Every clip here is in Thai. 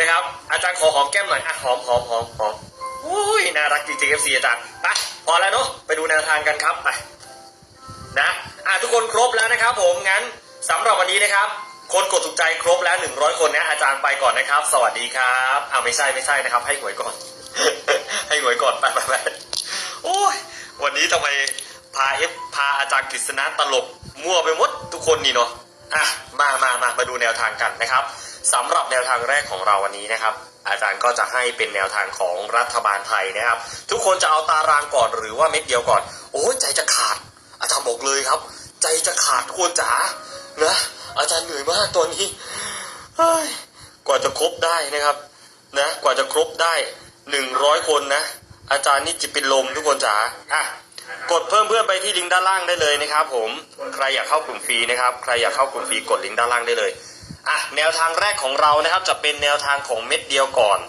นะครับ อาจารย์ขอหอมแก้มหน่อยอะหอมหอมหอมหอมอุ้ยน่ารักจริงๆ FC อาจารย์ไปพอแล้วเนาะไปดูแนวทางกันครับไปนะอะทุกคนครบแล้วนะครับ ผมงั้นสำหรับวันนี้นะครับ คนกดถูกใจครบแล้ว 100 คนนะอาจารย์ไปก่อนนะครับ สวัสดีครับอ้าวไม่ใช่ไม่ใช่นะครับ ให้หวยก่อน ให้หวยก่อนไปไปไปโอ้ยวันนี้ทำไมพาเอฟพาอาจารย์กฤษณะตลบมั่วไปหมดทุกคนนี่เนาะอะมามามามาดูแนวทางกันนะครับ สำหรับแนวทางแรกของเราวันนี้นะครับ อาจารย์ก็จะให้เป็นแนวทางของรัฐบาลไทยนะครับ ทุกคนจะเอาตารางก่อนหรือว่าเม็ดเดียวก่อน โอ้ใจจะขาด อาจารย์บอกเลยครับ ใจจะขาดทุกคนจ๋านะอาจารย์เหนื่อยมากตอนนี้กว่าจะครบได้นะครับ นะ กว่าจะครบได้หนึ่งร้อยคนนะ อาจารย์นี่จะเป็นลมทุกคนจ๋าอะกดเพิ่มเพื่อนไปที่ลิงก์ด้านล่างได้เลยนะครับ ผมใครอยากเข้ากลุ่มฟรีนะครับ ใครอยากเข้ากลุ่มฟรีกดลิงก์ด้านล่างได้เลย อะแนวทางแรกของเรานะครับ จะเป็นแนวทางของเม็ดเดียวก่อน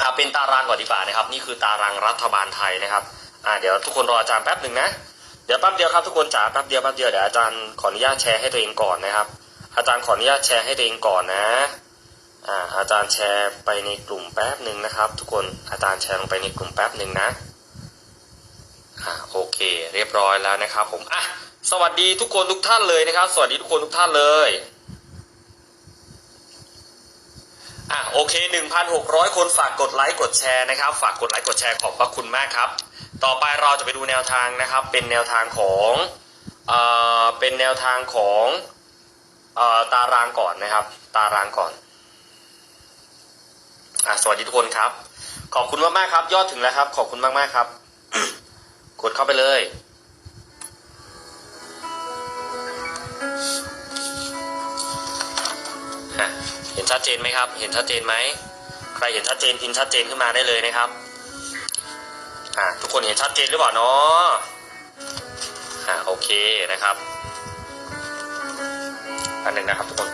อะเป็นตารางก่อนดีกว่านะครับ นี่คือตารางรัฐบาลไทยนะครับอะเดี๋ยวทุกคนรออาจารย์แป๊บหนึ่งนะเดี๋ยวแป๊บเดียวครับทุกคนจ๋าแป๊บเดียวแป๊บเดียวเดี๋ยวอาจารย์ขออนุญาตแชร์ให้ตัวเองก่อนนะครับ อาจารย์ขออนุญาตแชร์ให้ตัวเองก่อนนะอ่าอาจารย์แชร์ไปในกลุ่มแป๊บหนึ่งนะครับ ทุกคนอาจารย์แชร์ลงไปในกลุ่มแป๊บหนึ่งนะอ่าโอเค เรียบร้อยแล้วนะครับ ผมอะ สวัสดีทุกคนทุกท่านเลยนะครับ สวัสดีทุกคนทุกท่านเลยอะโอเค 1,600 คนฝากกดไลค์กดแชร์นะครับ ฝากกดไลค์กดแชร์ขอบพระคุณมากครับ ต่อไปเราจะไปดูแนวทางนะครับ เป็นแนวทางของเอ่อเป็นแนวทางของเอ่อตารางก่อนนะครับ ตารางก่อนอะสวัสดีทุกคนครับ ขอบคุณมากมากๆครับ ยอดถึงแล้วครับ ขอบคุณมากมากๆครับ กดเข้าไปเลย ชัดเจนไหมครับ เห็นชัดเจนไหม ใครเห็นชัดเจนพิมพ์ชัดเจนขึ้นมาได้เลยนะครับ อะทุกคนเห็นชัดเจนหรือเปล่าเนาะอะโอเคนะครับ อันหนึ่งนะครับทุกคน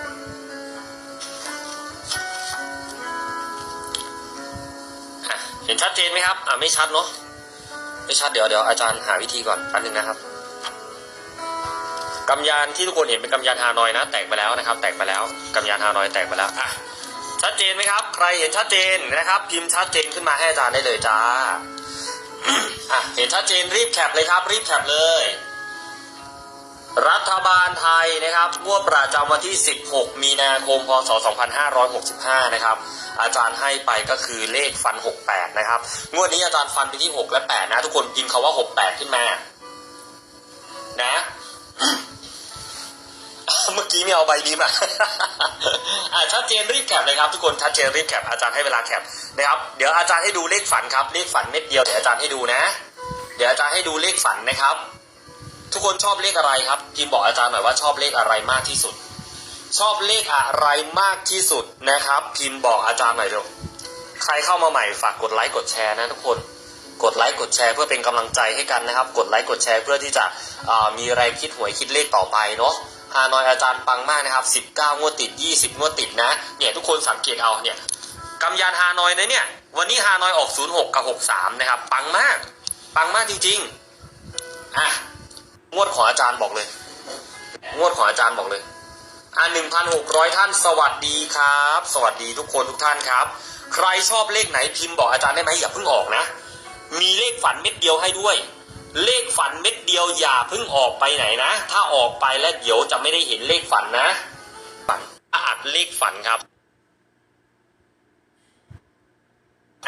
เห็นชัดเจนไหมครับ อ่าไม่ชัดเนาะ ไม่ชัดเดี๋ยวเดี๋ยวอาจารย์หาวิธีก่อนแป๊บนึงนะครับ กำยานที่ทุกคนเห็นเป็นกำยานฮานอยนะ แตกไปแล้วนะครับ แตกไปแล้วกำยานฮานอยแตกไปแล้วอะชัดเจนไหมครับ ใครเห็นชัดเจนนะครับ พิมพ์ชัดเจนขึ้นมาให้อาจารย์ได้เลยจ้าอะเห็นชัดเจนรีบแคปเลยครับรีบแคปเลย รัฐบาลไทยนะครับงวดประจำวันที่ 16 มีนาคม พศ 2565 นะครับ อาจารย์ให้ไปก็คือเลขฟัน 68 นะครับ งวดนี้อาจารย์ฟันไปที่ 6 และ 8 นะ ทุกคนพิมพ์คาว่า 68 ขึ้นมา นะ เมื่อกี้ไม่เอาใบนี้มาอะชัดเจนรีบแคปเลยครับทุกคนชัดเจนรีบแคปอาจารย์ให้เวลาแคปนะครับเดี๋ยวอาจารย์ให้ดูเลขฝันครับเลขฝันเม็ดเดียวเดี๋ยวอาจารย์ให้ดูนะ เดี๋ยวอาจารย์ให้ดูเลขฝันนะครับ ทุกคนชอบเลขอะไรครับพิมบอกอาจารย์หน่อยว่าชอบเลขอะไรมากที่สุด ชอบเลขอะไรมากที่สุดนะครับ พิมพ์บอกอาจารย์หน่อยเร็วใครเข้ามาใหม่ฝากกดไลค์กดแชร์นะทุกคนกดไลค์กดแชร์เพื่อเป็นกำลังใจให้กันนะครับ กดไลค์กดแชร์เพื่อที่จะมีแรงคิดหวยคิดเลขต่อไปเนาะ ฮานอยอาจารย์ปังมากนะครับ 19 งวดติด 20 งวดติดนะ เนี่ยทุกคนสังเกตเอาเนี่ยกำยานฮานอยนะเนี่ย วันนี้ฮานอยออก 06 กับ 63 นะครับ ปังมาก ปังมากจริงๆ อะ งวดของอาจารย์บอกเลย งวดของอาจารย์บอกเลย อ่าหนึ่งพันหกร้อยท่านสวัสดีครับ สวัสดีทุกคนทุกท่านครับ ใครชอบเลขไหนพิมพ์บอกอาจารย์ได้ไหมอย่าเพิ่งออกนะ มีเลขฝันเม็ดเดียวให้ด้วย เลขฝันเม็ดเดียวอย่าเพิ่งออกไปไหนนะ ถ้าออกไปแล้วเดี๋ยวจะไม่ได้เห็นเลขฝันนะฝันอัดเลขฝันครับ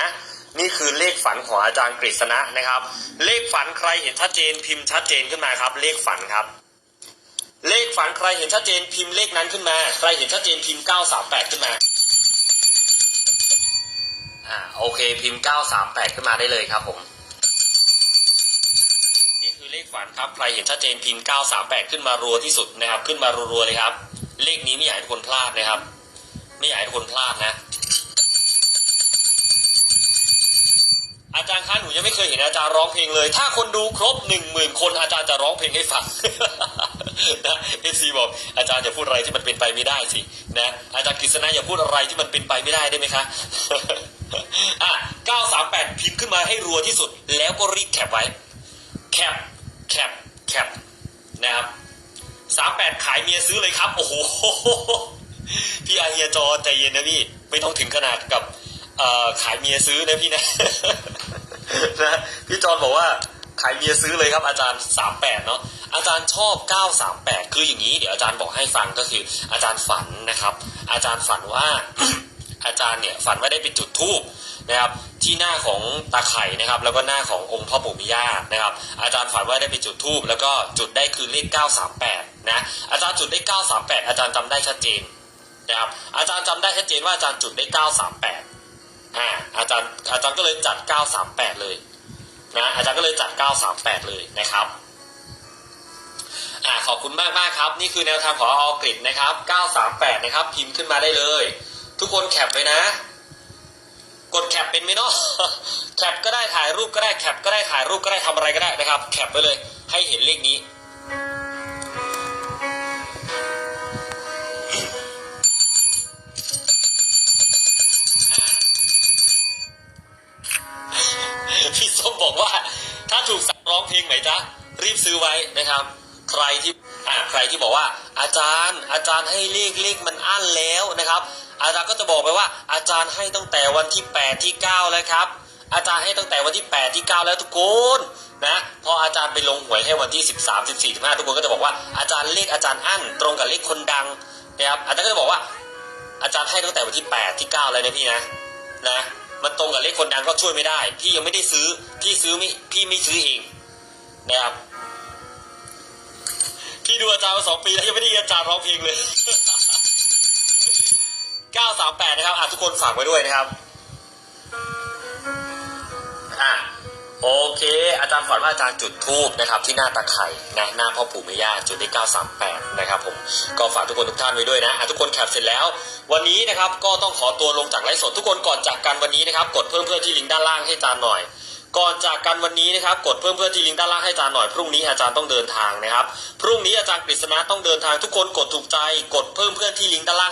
นะนี่คือเลขฝันของอาจารย์กฤษณะนะครับ เลขฝันใครเห็นชัดเจนพิมพ์ชัดเจนขึ้นมาครับ เลขฝันครับ เลขฝันใครเห็นชัดเจนพิมพ์เลขนั้นขึ้นมา ใครเห็นชัดเจนพิมพ์ 938 ขึ้นมาอ่าโอเคพิมพ์ 938 ขึ้นมาได้เลยครับผม เลขฝันครับ ใครเห็นชัดเจนพิมพ์ 938 ขึ้นมารัวที่สุดนะครับ ขึ้นมารัวๆเลยครับ เลขนี้ไม่อยากให้ทุกคนพลาดนะครับ ไม่อยากให้ทุกคนพลาดนะ อาจารย์คะหนูยังไม่เคยเห็นอาจารย์ร้องเพลงเลย ถ้าคนดูครบหนึ่งหมื่นคนอาจารย์จะร้องเพลงให้ฟังนะเอซีบอกอาจารย์อย่าพูดอะไรที่มันเป็นไปไม่ได้สินะอาจารย์กฤษณะอย่าพูดอะไรที่มันเป็นไปไม่ได้ได้ไหมคะอะ938 พิมพ์ขึ้นมาให้รัวที่สุด แล้วก็รีบแคปไว้ แคป แคปแคปนะครับ38ขายเมียซื้อเลยครับ โอ้โหพี่อาเฮียจอใจเย็นนะพี่ ไม่ต้องถึงขนาดกับเอ่อขายเมียซื้อนะพี่นะนะพี่จอนบอกว่าขายเมียซื้อเลยครับอาจารย์ 38 เนาะอาจารย์ชอบ 938 คืออย่างนี้เดี๋ยวอาจารย์บอกให้ฟังก็คือ อาจารย์ฝันนะครับ อาจารย์ฝันว่า อาจารย์เนี่ยฝันว่าได้ไปจุดธูป นะครับที่หน้าของตาไข่นะครับแล้วก็หน้าขององค์พ่อปู่มิย่านะครับอาจารย์ฝันว่าได้ไปจุดธูปแล้วก็จุดได้คือเลข 938นะอาจารย์จุดได้ 938 อาจารย์จำได้ชัดเจนนะครับอาจารย์จำได้ชัดเจนว่าอาจารย์จุดได้ 938อ่าอาจารย์อาจารย์ก็เลยจัด 938 เลยนะอาจารย์ก็เลยจัด 938 เลยนะครับอ่าขอบคุณมากมากครับ นี่คือแนวทางของออกฤษนะครับ 938 นะครับ พิมพ์ขึ้นมาได้เลย ทุกคนแคปไว้นะ กดแคปเป็นไหมเนาะแคปก็ได้ถ่ายรูปก็ได้แคปก็ได้ถ่ายรูปก็ได้ทำอะไรก็ได้นะครับ แคปไว้เลยให้เห็นเลขนี้ พี่ส้มบอกว่า ถ้าถูกสั่งร้องเพลงไหนจ๊ะรีบซื้อไว้นะครับ ใครที่อ่าใครที่บอกว่า อาจารย์ อาจารย์ให้เลขเลขมันอั้นแล้วนะครับ อาจารย์ก็จะบอกไปว่า อาจารย์ให้ตั้งแต่วันที่ 8 ที่ 9 แล้วครับ อาจารย์ให้ตั้งแต่วันที่ 8 ที่ 9 แล้วทุกคนนะพออาจารย์ไปลงหวยให้วันที่ 13 14 15 ทุกคนก็จะบอกว่าอาจารย์เลขอาจารย์อั้นตรงกับเลขคนดังนะครับอาจารย์ก็จะบอกว่า อาจารย์ให้ตั้งแต่วันที่ 8 ที่ 9 แล้วนะพี่นะนะมันตรงกับเลขคนดังก็ช่วยไม่ได้ พี่ยังไม่ได้ซื้อพี่ซื้อไม่พี่ไม่ซื้อเองนะครับพี่ดูอาจารย์มาสองปีแล้วยังไม่ได้ยินอาจารย์ร้องเพลงเลย 938 นะครับอะทุกคนฝากไว้ด้วยนะครับอะโอเค อาจารย์ฝันว่าอาจารย์จุดทูบนะครับที่หน้าตาไข่นะหน้าพ่อปู่แม่ย่าจุดได้938 นะครับผมก็ฝากทุกคนทุกท่านไว้ด้วยนะอะทุกคนแคปเสร็จแล้ว วันนี้นะครับก็ต้องขอตัวลงจากไลฟ์สดทุกคนก่อนจากกันวันนี้นะครับ กดเพิ่มเพื่อนที่ลิงก์ด้านล่างให้อาจารย์หน่อยก่อนจากกันวันนี้นะครับ กดเพิ่มเพื่อนที่ลิงก์ด้านล่างให้อาจารย์หน่อยพรุ่งนี้อาจารย์ต้องเดินทางนะครับ พรุ่งนี้อาจารย์กฤษณะต้องเดินทางทุกคนกดถูกใจ กดเพิ่มเพื่อที่ลิงก์ด้านล่าง